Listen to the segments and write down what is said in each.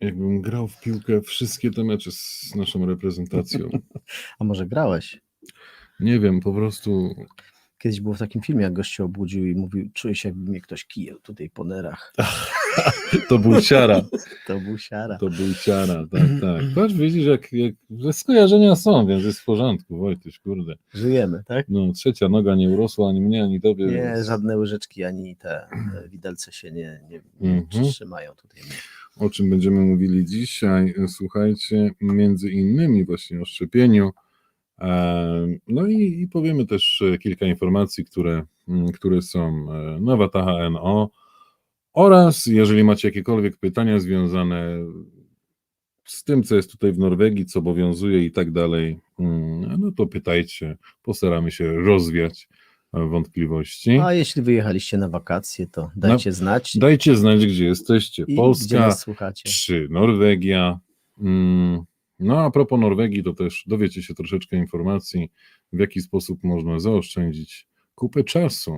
jakbym grał w piłkę wszystkie te mecze z naszą reprezentacją. A może grałeś? Nie wiem, po prostu Kiedyś było w takim filmie, jak gość się obudził i mówił, czuję się jakby mnie ktoś kijał tutaj po nerach. to był siara. To był siara. To był siara, tak, tak. Patrz, widzisz, jak, jak że skojarzenia są, więc jest w porządku, Wojtuś, kurde. Żyjemy, tak? No, trzecia noga nie urosła ani mnie, ani tobie. Nie, więc żadne łyżeczki ani te e, widelce się nie, nie, nie Mhm. przytrzymają tutaj. O czym będziemy mówili dzisiaj? Słuchajcie, między innymi właśnie o szczepieniu. E, No i, i powiemy też kilka informacji, które, mm, które są e, na Wataha NO oraz jeżeli macie jakiekolwiek pytania związane z tym, co jest tutaj w Norwegii, co obowiązuje i tak dalej, mm, no to pytajcie, postaramy się rozwiać wątpliwości. A jeśli wyjechaliście na wakacje, to dajcie znać. Dajcie znać, gdzie jesteście. i Polska, czy Norwegia. Mm, No a propos Norwegii, to też dowiecie się troszeczkę informacji, w jaki sposób można zaoszczędzić kupę czasu.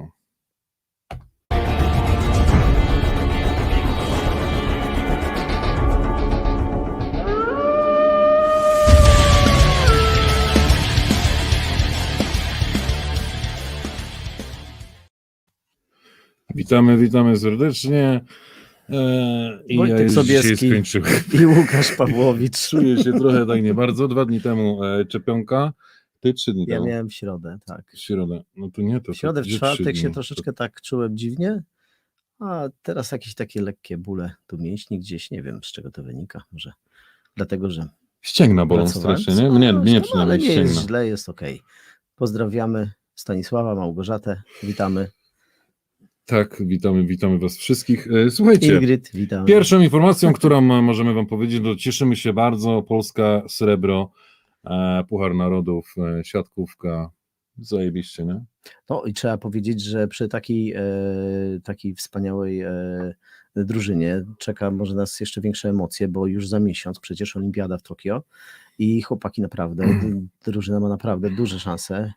Witamy, witamy serdecznie. E, I ja już Sobieski. skończyłem. I Łukasz Pawłowicz. Czuję się trochę tak nie bardzo. Dwa dni temu e, czepionka, ty trzy dni Ja temu. miałem w środę, tak. W środę. No to nie to. W środę, to w czwartek się troszeczkę tak czułem dziwnie, a teraz jakieś takie lekkie bóle tu mięśni gdzieś, nie wiem z czego to wynika, może dlatego, że Ścięgna bolą strasznie, nie? Mnie, No, mnie no, przynajmniej ale nie jest źle, jest okej. Pozdrawiamy Stanisława, Małgorzatę, witamy. Tak, witamy, witamy was wszystkich. E, Słuchajcie, Ingrid, witamy. pierwszą informacją, którą możemy wam powiedzieć, to cieszymy się bardzo. Polska srebro, e, Puchar Narodów, e, siatkówka. Zajebiście, nie? No i trzeba powiedzieć, że przy takiej, e, takiej wspaniałej e, drużynie czeka może nas jeszcze większe emocje, bo już za miesiąc przecież Olimpiada w Tokio i chłopaki naprawdę, drużyna ma naprawdę duże szanse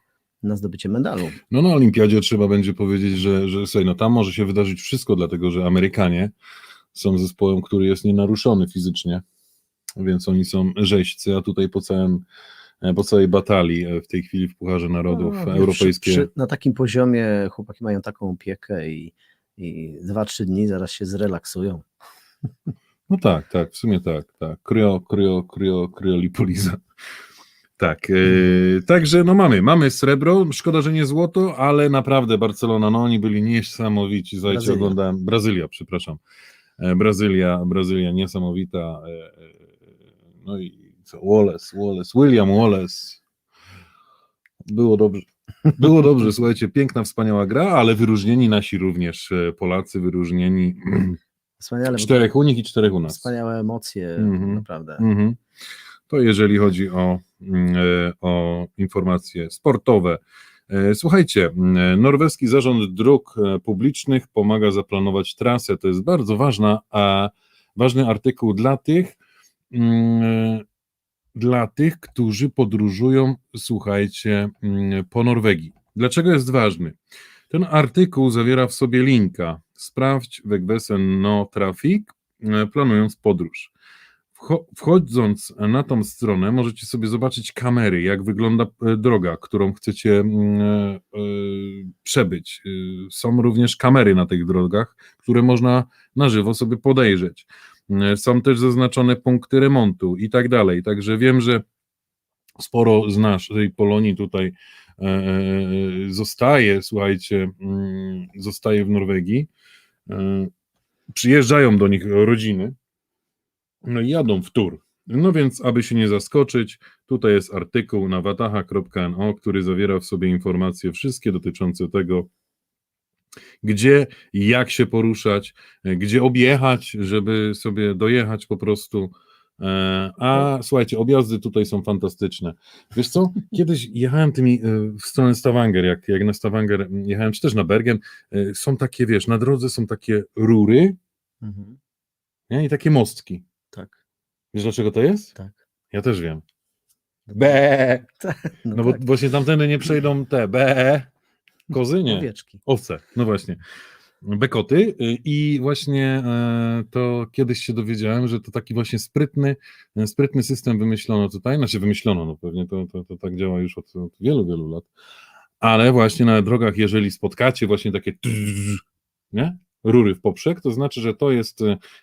na zdobycie medalu. No na Olimpiadzie trzeba będzie powiedzieć, że, że słuchaj, no tam może się wydarzyć wszystko, dlatego że Amerykanie są zespołem, który jest nienaruszony fizycznie, więc oni są rzeźcy, a tutaj po całym e, po całej batalii e, w tej chwili w Pucharze Narodów No, europejskie. Przy, przy, na takim poziomie chłopaki mają taką opiekę i, i 2-3 dni zaraz się zrelaksują. No tak, tak, w sumie tak, tak. Kryo, kryo, kryo, kryolipoliza. Tak, e, także no mamy, mamy srebro, szkoda, że nie złoto, ale naprawdę Barcelona, no oni byli niesamowici, słuchajcie, Brazylia. oglądałem, Brazylia, przepraszam, e, Brazylia, Brazylia niesamowita, e, no i co, Wallace, Wallace, William Wallace, było dobrze. Było dobrze, słuchajcie, piękna, wspaniała gra, ale wyróżnieni nasi również Polacy, wyróżnieni Wspaniale, czterech u nich i czterech u nas. wspaniałe emocje, Mhm. naprawdę. Mhm. To jeżeli chodzi o, mm, o informacje sportowe. E, Słuchajcie, mm, norweski zarząd dróg e, publicznych pomaga zaplanować trasę. To jest bardzo ważna, a ważny artykuł dla tych, mm, e, dla tych, którzy podróżują, słuchajcie, mm, po Norwegii. Dlaczego jest ważny? Ten artykuł zawiera w sobie linka. Sprawdź Wegbesen no Traffic, e, planując podróż. Wcho- Wchodząc na tą stronę, możecie sobie zobaczyć kamery, jak wygląda e, droga, którą chcecie mm, e, e, przebyć. Są również kamery na tych drogach, które można na żywo sobie podejrzeć. Są też zaznaczone punkty remontu i tak dalej. Także wiem, że sporo z naszej Polonii tutaj zostaje, słuchajcie, mm, zostaje w Norwegii. Przyjeżdżają do nich rodziny, jadą w tur. No więc, aby się nie zaskoczyć, tutaj jest artykuł na wataha.no, który zawiera w sobie informacje wszystkie dotyczące tego, gdzie i jak się poruszać, gdzie objechać, żeby sobie dojechać po prostu. E, A słuchajcie, objazdy tutaj są fantastyczne. Wiesz co, kiedyś jechałem tymi e, w stronę Stavanger, jak, jak na Stavanger jechałem, czy też na Bergen, e, są takie, wiesz, na drodze są takie rury Mhm. nie? i takie mostki. Wiesz dlaczego to jest? tak. Ja też wiem. B. No, No bo tak. właśnie tamtędy nie przejdą te B. Kozy nie. Owieczki. Owce, no właśnie. Bekoty y, i właśnie e, to kiedyś się dowiedziałem, że to taki właśnie sprytny, e, sprytny system wymyślono tutaj, znaczy wymyślono, no pewnie to, to, to tak działa już od, od wielu, wielu lat, ale właśnie na drogach, jeżeli spotkacie właśnie takie nie? Rury w poprzek, to znaczy, że to jest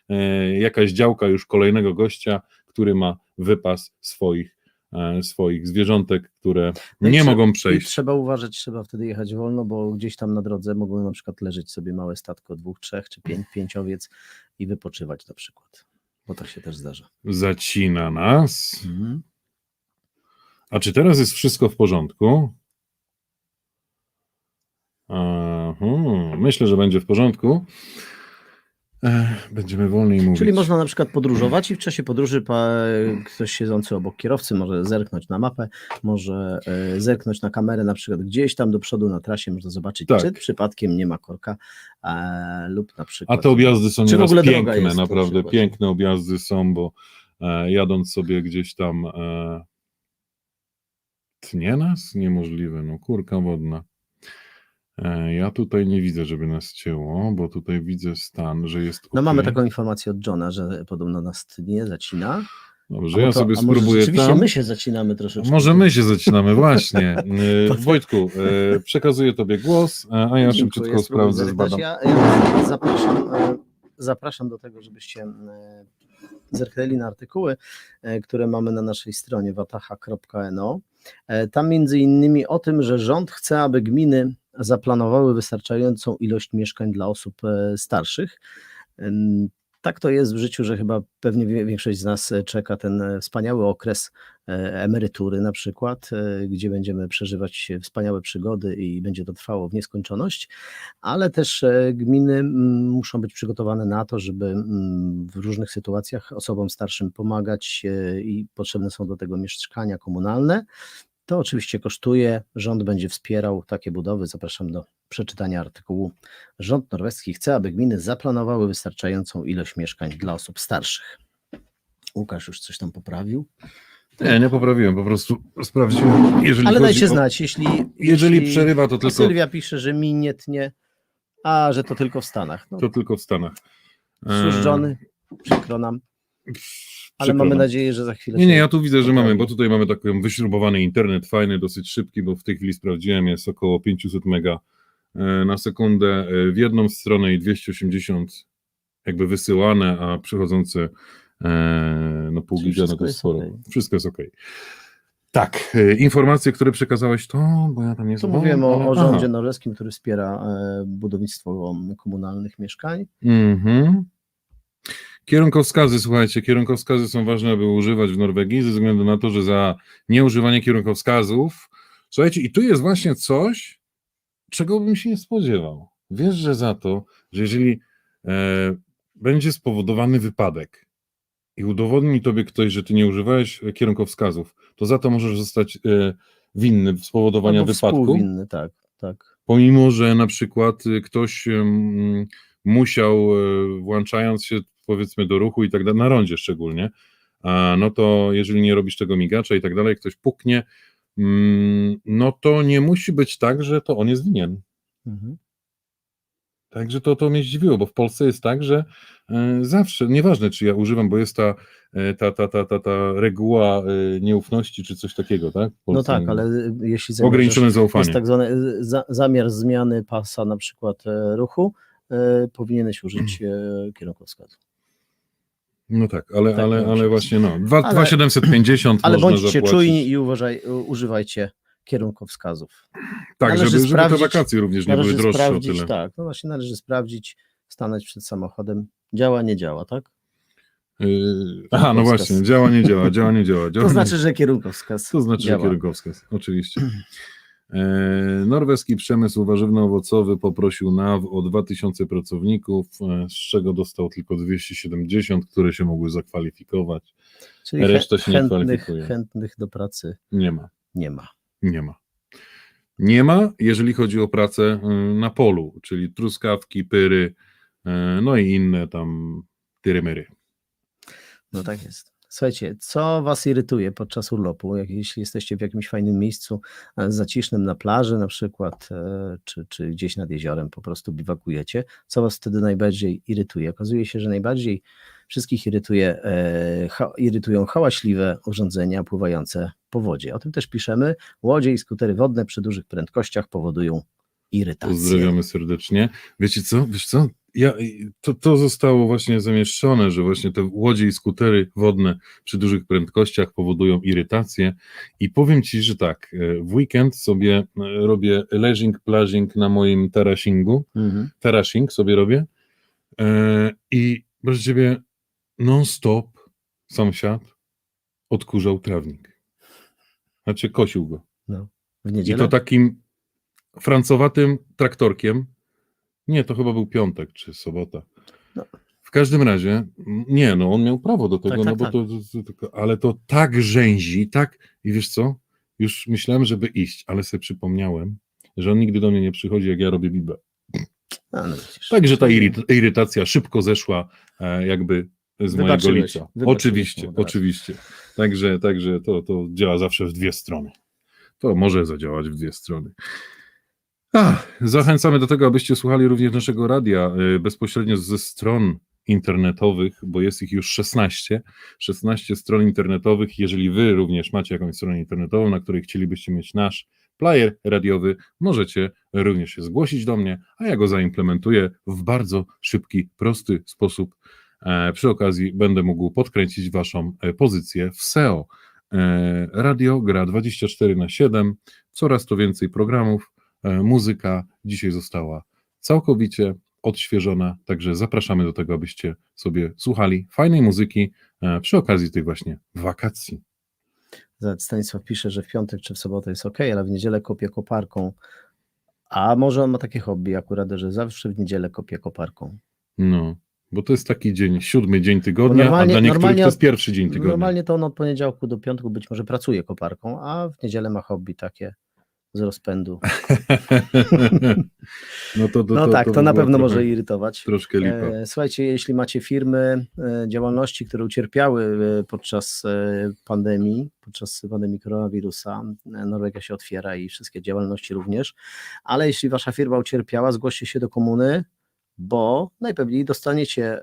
e, jakaś działka już kolejnego gościa, który ma wypas swoich, e, swoich zwierzątek, które No nie mogą przejść. trzeba uważać, trzeba wtedy jechać wolno, bo gdzieś tam na drodze mogą na przykład leżeć sobie małe statko dwóch, trzech czy pięć, pięciowiec i wypoczywać na przykład. Bo tak się też zdarza. Zacina nas. Mhm. A czy teraz jest wszystko w porządku? Aha, myślę, że będzie w porządku. Będziemy wolniej mówić. Czyli można na przykład podróżować i w czasie podróży ktoś siedzący obok kierowcy może zerknąć na mapę, może e, zerknąć na kamerę na przykład gdzieś tam do przodu na trasie, można zobaczyć, Tak. czy przypadkiem nie ma korka e, lub na A przykład... te objazdy są nieraz piękne, jest na naprawdę piękne objazdy są, bo e, jadąc sobie gdzieś tam e, tnie nas? Niemożliwe, no kurka wodna. E, ja tutaj nie widzę, żeby nas cięło, bo tutaj widzę stan, że jest No mamy okej. taką informację od Johna, że podobno nas nie zacina. Dobrze, ja może- sobie a może spróbuję rzeczywiście tam. my się zacinamy troszeczkę. Może my się zaczynamy, właśnie. E, Wojtku, e, przekazuję Tobie głos, a ja szybciutko sprawdzę, zbadam. Ja, ja zapraszam, zapraszam do tego, żebyście zerknęli na artykuły, które mamy na naszej stronie wataha.no. Tam między innymi o tym, że rząd chce, aby gminy zaplanowały wystarczającą ilość mieszkań dla osób e, starszych. Tak to jest w życiu, że chyba pewnie większość z nas e, czeka ten e, wspaniały okres emerytury na przykład, gdzie będziemy przeżywać wspaniałe przygody i będzie to trwało w nieskończoność, ale też gminy muszą być przygotowane na to, żeby w różnych sytuacjach osobom starszym pomagać i potrzebne są do tego mieszkania komunalne. To oczywiście kosztuje, rząd będzie wspierał takie budowy. Zapraszam do przeczytania artykułu. Rząd norweski chce, aby gminy zaplanowały wystarczającą ilość mieszkań dla osób starszych. Łukasz już coś tam poprawił. Nie, nie poprawiłem, po prostu sprawdziłem. Jeżeli Ale dajcie o, znać, jeśli. Jeżeli jeśli przerywa, to tylko, Sylwia pisze, że mi nie tnie, a że to tylko w Stanach. No, to tylko w Stanach. cóż, E, przykro nam, ale mamy nadzieję, że za chwilę. Nie, nie, ja tu widzę, że mamy, bo tutaj mamy taki wyśrubowany internet, fajny, dosyć szybki, bo w tej chwili sprawdziłem, jest około 500 mega e, na sekundę e, w jedną stronę i 280 jakby wysyłane, a przychodzące e, no pół giga, no wszystko to jest sporo. okej. Wszystko jest ok. Tak, informacje, które przekazałeś, to, bo ja tam nie Tu zobaczyłem, mówiłem o, ale- o aha. rządzie norweskim, który wspiera budownictwo komunalnych mieszkań. Mhm. Kierunkowskazy, słuchajcie, kierunkowskazy są ważne, aby używać w Norwegii, ze względu na to, że za nieużywanie kierunkowskazów, słuchajcie, i tu jest właśnie coś, czego bym się nie spodziewał. Wiesz, że za to, że jeżeli e, będzie spowodowany wypadek i udowodni tobie ktoś, że ty nie używałeś e, kierunkowskazów, to za to możesz zostać e, winny spowodowania Albo wypadku współwinny, tak, tak. pomimo że na przykład y, ktoś musiał, y, włączając się powiedzmy do ruchu i tak dalej, na rondzie szczególnie, no to jeżeli nie robisz tego migacza i tak dalej, ktoś puknie, mm, no to nie musi być tak, że to on jest winien. Mhm. Także to, to mnie zdziwiło, bo w Polsce jest tak, że e, zawsze, nieważne czy ja używam, bo jest ta, e, ta, ta, ta, ta, ta reguła e, nieufności czy coś takiego, tak? No tak, ale jeśli Ograniczone zaufanie. jest tak zwany za, zamiar zmiany pasa na przykład e, ruchu, e, powinieneś użyć e, kierunkowskazu. No tak, ale, Tak, ale, ale właśnie no, dwa- Ale- 2750 Ale można bądźcie zapłacić. czujni i uważaj, używajcie kierunkowskazów. Tak, należy żeby, żeby te wakacje również nie były droższe o tyle. tak, no właśnie należy sprawdzić, stanąć przed samochodem, działa, nie działa, tak? Yy, aha, no właśnie, działa, nie działa, działa, nie działa. działa To nie- znaczy, że kierunkowskaz to znaczy, że kierunkowskaz, oczywiście. E, norweski przemysł warzywno-owocowy poprosił NAW o 2000 pracowników, e, z czego dostał tylko 270, które się mogły zakwalifikować. Czyli reszta się nie chętnych, kwalifikuje. chętnych do pracy Nie ma. nie ma. Nie ma. Nie ma, jeżeli chodzi o pracę y, na polu, czyli truskawki, pyry, no i inne tam tyrymery. No tak jest. Słuchajcie, co Was irytuje podczas urlopu? Jak, jeśli jesteście w jakimś fajnym miejscu e, zacisznym na plaży na przykład, e, czy, czy gdzieś nad jeziorem po prostu biwakujecie, co Was wtedy najbardziej irytuje? Okazuje się, że najbardziej wszystkich irytuje, e, ha, irytują hałaśliwe urządzenia pływające po wodzie. O tym też piszemy. Łodzie i skutery wodne przy dużych prędkościach powodują irytację. Pozdrawiamy serdecznie. Wiecie co? Wiesz co? Ja, to, to zostało właśnie zamieszczone, że właśnie te łodzie i skutery wodne przy dużych prędkościach powodują irytację. I powiem Ci, że tak, e, w weekend sobie e, robię leżing, plażing na moim terasingu. Mhm. Terasing sobie robię. E, I proszę Ciebie, non-stop sąsiad odkurzał trawnik. Znaczy kosił go. W I to takim francowatym traktorkiem. Nie, to chyba był piątek czy sobota. No. W każdym razie, nie, no on miał prawo do tego, Tak, no tak, bo tak. to, to, to, to, ale to tak rzęzi, tak, i wiesz co, już myślałem, żeby iść, ale sobie przypomniałem, że on nigdy do mnie nie przychodzi, jak ja robię bibę. No widzisz. Także ta iry- irytacja szybko zeszła e, jakby z mojego Wybaczyłeś, lica. wybaczyłeś Oczywiście, oczywiście. Także, także to, to działa zawsze w dwie strony. To może zadziałać w dwie strony. Ach, zachęcamy do tego, abyście słuchali również naszego radia y, bezpośrednio ze stron internetowych, bo jest ich już 16. 16 stron internetowych. Jeżeli wy również macie jakąś stronę internetową, na której chcielibyście mieć nasz player radiowy, możecie również się zgłosić do mnie, a ja go zaimplementuję w bardzo szybki, prosty sposób. E, Przy okazji będę mógł podkręcić waszą e, pozycję w SEO. E, Radio gra 24 na 7, coraz to więcej programów. E, Muzyka dzisiaj została całkowicie odświeżona, także zapraszamy do tego, abyście sobie słuchali fajnej muzyki e, przy okazji tych właśnie wakacji. Stanisław pisze, że w piątek czy w sobotę jest ok, ale w niedzielę kopie koparką. A może on ma takie hobby akurat, że zawsze w niedzielę kopie koparką. No, bo to jest taki dzień, siódmy dzień tygodnia, a dla niektórych to jest pierwszy dzień tygodnia. Normalnie to on od poniedziałku do piątku być może pracuje koparką, a w niedzielę ma hobby takie z rozpędu. no to, to, No to, tak, to, by na pewno trochę- może irytować. Troszkę lipa. E, Słuchajcie, jeśli macie firmy, e, działalności, które ucierpiały e, podczas pandemii, podczas pandemii koronawirusa, Norwegia się otwiera i wszystkie działalności również, ale jeśli wasza firma ucierpiała, zgłoście się do komuny, bo najpewniej dostaniecie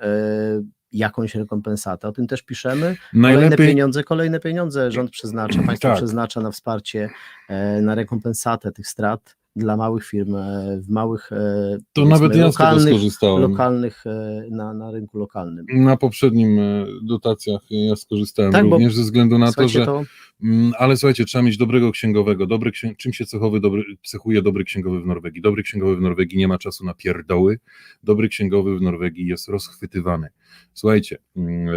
jakąś rekompensatę. O tym też piszemy. Kolejne Najlepiej, pieniądze, kolejne pieniądze rząd przeznacza, państwo Tak. przeznacza na wsparcie, e, na rekompensatę tych strat dla małych firm, e, w małych, e, to nawet ja lokalnych, skorzystałem. lokalnych e, na, na rynku lokalnym. Na poprzednim dotacjach ja skorzystałem Tak, bo- również ze względu na to, że to Mm, Ale słuchajcie, trzeba mieć dobrego księgowego. Dobry księ... Czym się cechowy, dobry... cechuje dobry księgowy w Norwegii? Dobry księgowy w Norwegii nie ma czasu na pierdoły. Dobry księgowy w Norwegii jest rozchwytywany. Słuchajcie, mm,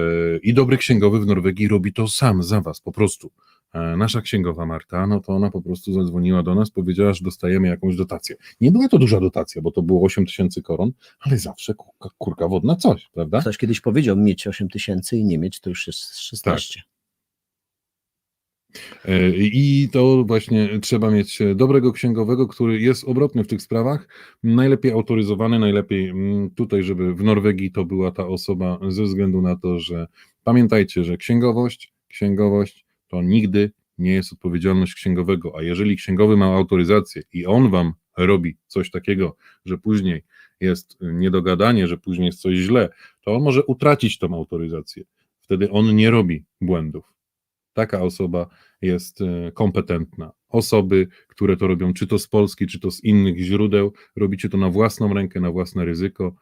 i dobry księgowy w Norwegii robi to sam za was, po prostu. E, Nasza księgowa Marta, no to ona po prostu zadzwoniła do nas, powiedziała, że dostajemy jakąś dotację. Nie była to duża dotacja, bo to było 8 tysięcy koron, ale zawsze kurka, kurka wodna coś, prawda? ktoś kiedyś powiedział mieć 8 tysięcy i nie mieć, to już jest 16. E, I to właśnie trzeba mieć dobrego księgowego, który jest obrotny w tych sprawach, najlepiej autoryzowany, najlepiej mm, tutaj, żeby w Norwegii to była ta osoba, ze względu na to, że pamiętajcie, że księgowość, księgowość to nigdy nie jest odpowiedzialność księgowego, a jeżeli księgowy ma autoryzację i on wam robi coś takiego, że później jest niedogadanie, że później jest coś źle, to on może utracić tą autoryzację. Wtedy on nie robi błędów. Taka osoba jest e, kompetentna. Osoby, które to robią, czy to z Polski, czy to z innych źródeł, robicie to na własną rękę, na własne ryzyko.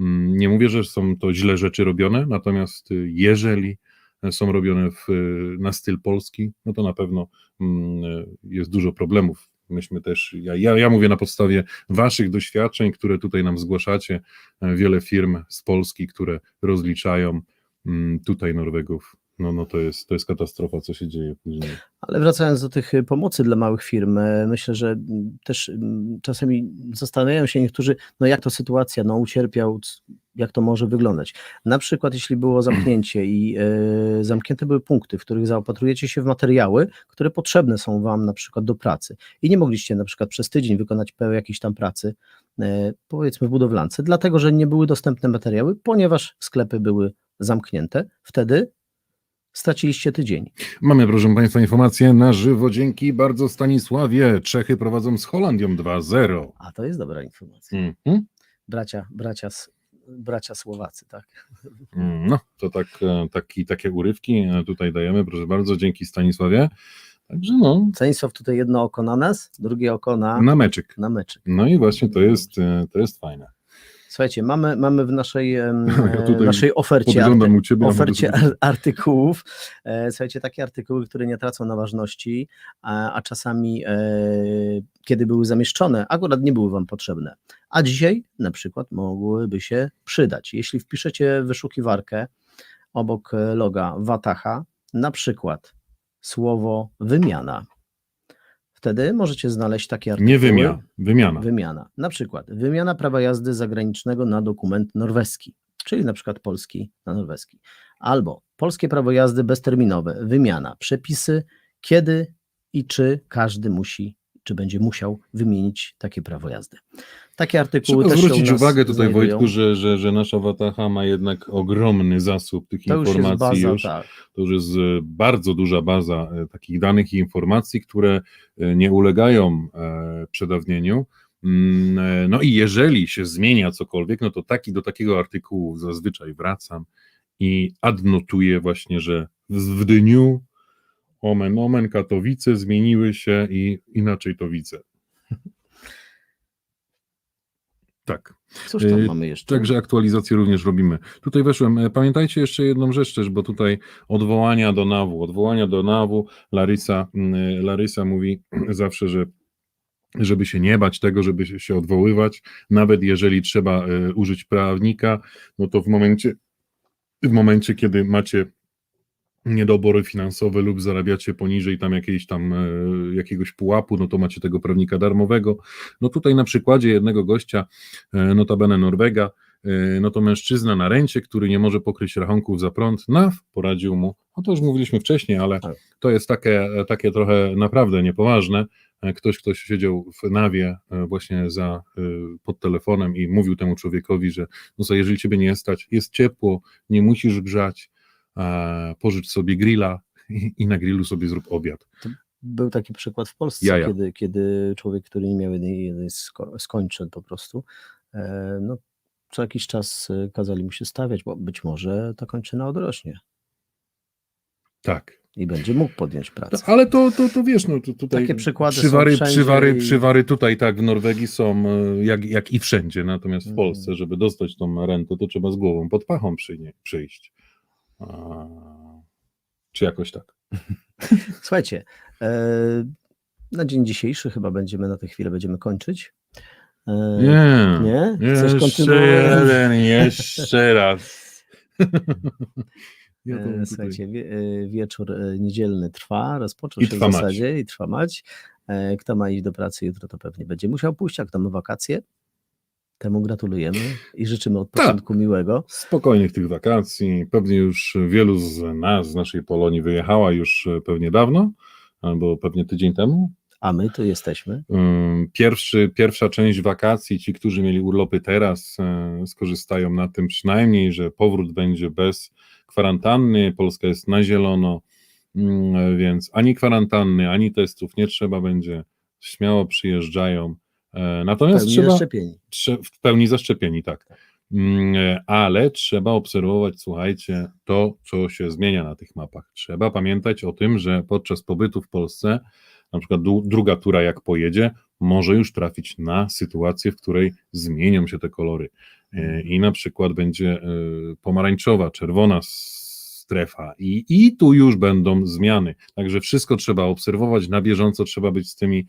Mm, Nie mówię, że są to źle rzeczy robione, natomiast y, jeżeli są robione w, na styl polski, no to na pewno mm, jest dużo problemów. Myśmy też, ja, ja, ja mówię na podstawie waszych doświadczeń, które tutaj nam zgłaszacie, e, wiele firm z Polski, które rozliczają mm, tutaj Norwegów. No, no to, jest, to jest katastrofa, co się dzieje później. Ale wracając do tych y, pomocy dla małych firm, e, myślę, że też czasami zastanawiają się niektórzy, no jak to sytuacja, no ucierpiał, jak to może wyglądać. Na przykład, jeśli było zamknięcie i e, zamknięte były punkty, w których zaopatrujecie się w materiały, które potrzebne są Wam na przykład do pracy i nie mogliście na przykład przez tydzień wykonać jakiejś tam pracy, e, powiedzmy w budowlance, dlatego, że nie były dostępne materiały, ponieważ sklepy były zamknięte, wtedy straciliście tydzień. Mamy, proszę Państwa, informacje na żywo. Dzięki bardzo Stanisławie. Czechy prowadzą z Holandią 2-0. A to jest dobra informacja. Mhm. Bracia, bracia, s- bracia Słowacy, tak? Mm, No, to tak, e, taki, takie urywki e, tutaj dajemy, proszę bardzo, dzięki Stanisławie. Także no, Stanisław tutaj jedno oko na nas, drugie oko na, na meczyk. na meczyk. No i właśnie to jest, e, to jest fajne. Słuchajcie, mamy, mamy w naszej, Ja naszej ofercie, arty, Ciebie. ofercie artykułów. E, Słuchajcie, takie artykuły, które nie tracą na ważności, a, a czasami, e, kiedy były zamieszczone, akurat nie były Wam potrzebne. A dzisiaj na przykład mogłyby się przydać. Jeśli wpiszecie wyszukiwarkę obok loga Wataha, na przykład słowo wymiana, wtedy możecie znaleźć takie artykuły. Nie wymiana, wymiana. Wymiana. Na przykład wymiana prawa jazdy zagranicznego na dokument norweski, czyli na przykład polski na norweski. Albo polskie prawo jazdy bezterminowe, wymiana, przepisy, kiedy i czy każdy musi, czy będzie musiał wymienić takie prawo jazdy. Takie artykuły Trzeba też zwrócić uwagę tutaj, znajdują. Wojtku, że, że, że nasza Wataha ma jednak ogromny zasób tych to już informacji baza, już. tak. To już jest e, bardzo duża baza e, takich danych i informacji, które e, nie ulegają przedawnieniu. Mm, No i jeżeli się zmienia cokolwiek, no to taki do takiego artykułu zazwyczaj wracam i adnotuję właśnie, że w w dniu omen omen Katowice zmieniły się i inaczej to widzę. Tak. Cóż tam Yy, mamy jeszcze? Także aktualizację również robimy. Tutaj weszłem. e, Pamiętajcie jeszcze jedną rzecz też, bo tutaj odwołania do NAW-u. Odwołania do NAW-u. Larysa, mm, Larysa mówi zawsze, że żeby się nie bać tego, żeby się- się odwoływać, nawet jeżeli trzeba e, użyć prawnika, no to w momencie, w momencie, kiedy macie niedobory finansowe lub zarabiacie poniżej tam jakiejś tam e, jakiegoś pułapu, no to macie tego prawnika darmowego. No tutaj na przykładzie jednego gościa, e, notabene Norwega, e, no to mężczyzna na rencie, który nie może pokryć rachunków za prąd, NAW poradził mu, no to już mówiliśmy wcześniej, ale Tak. to jest takie, takie trochę naprawdę niepoważne. Ktoś, kto siedział w nawie właśnie za, pod telefonem i mówił temu człowiekowi, że no co, jeżeli ciebie nie stać, jest ciepło, nie musisz grzać, pożycz sobie grilla i, na grillu sobie zrób obiad. Był taki przykład w Polsce, Jaja. kiedy, kiedy człowiek, który nie miał jednej, jednej sko- skończeń po prostu, e, no, co jakiś czas e, kazali mu się stawiać, bo być może ta kończyna odrośnie Tak. i będzie mógł podjąć pracę. ale to, to, to wiesz, no to tutaj Takie przykłady są przywary, przywary, i- przywary tutaj tak w Norwegii są e, jak, jak i wszędzie, natomiast w Mhm. Polsce, żeby dostać tą rentę, to trzeba z głową pod pachą przy, przyjść. Czy jakoś tak. Słuchajcie, e, na dzień dzisiejszy chyba będziemy na tę chwilę będziemy kończyć. E, Nie. nie? Chcesz Jeszcze kontynuować? jeden, jeszcze raz. Ja E, Słuchajcie, wie, wieczór niedzielny trwa, rozpoczął się w zasadzie i trwa mać. Kto ma iść do pracy jutro, to pewnie będzie musiał pójść, a kto ma wakacje, temu gratulujemy i życzymy odpoczynku Tak. miłego. Spokojnych tych wakacji. Pewnie już wielu z nas, z naszej Polonii wyjechała już e, pewnie dawno, albo pewnie tydzień temu. A my tu jesteśmy. Pierwszy, pierwsza część wakacji, ci, którzy mieli urlopy teraz, e, skorzystają na tym przynajmniej, że powrót będzie bez kwarantanny. Polska jest na zielono, mm, więc ani kwarantanny, ani testów nie trzeba będzie. Śmiało przyjeżdżają. E, Natomiast Pełni trzeba zaszczepieni. trze- w pełni zaszczepieni, tak. Mm, e, Ale trzeba obserwować, słuchajcie, to, co się zmienia na tych mapach. Trzeba pamiętać o tym, że podczas pobytu w Polsce, na przykład druga tura, jak pojedzie, może już trafić na sytuację, w której zmienią się te kolory. E, I na przykład będzie pomarańczowa, czerwona strefa, i, i tu już będą zmiany. Także wszystko trzeba obserwować na bieżąco, trzeba być z tymi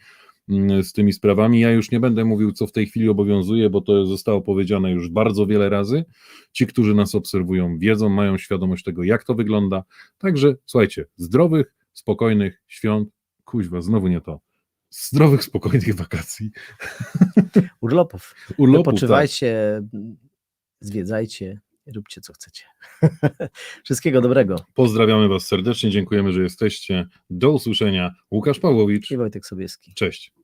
z tymi sprawami. Ja już nie będę mówił, co w tej chwili obowiązuje, bo to zostało powiedziane już bardzo wiele razy. Ci, którzy nas obserwują, wiedzą, mają świadomość tego, jak to wygląda. Także słuchajcie, zdrowych, spokojnych świąt, kuźwa, znowu nie to. Zdrowych, spokojnych wakacji. Urlopów. Urlopów, tak. Wypoczywajcie, zwiedzajcie, róbcie co chcecie. Wszystkiego dobrego. Pozdrawiamy Was serdecznie, dziękujemy, że jesteście. Do usłyszenia. Łukasz Pawłowicz. I Wojtek Sobieski. Cześć.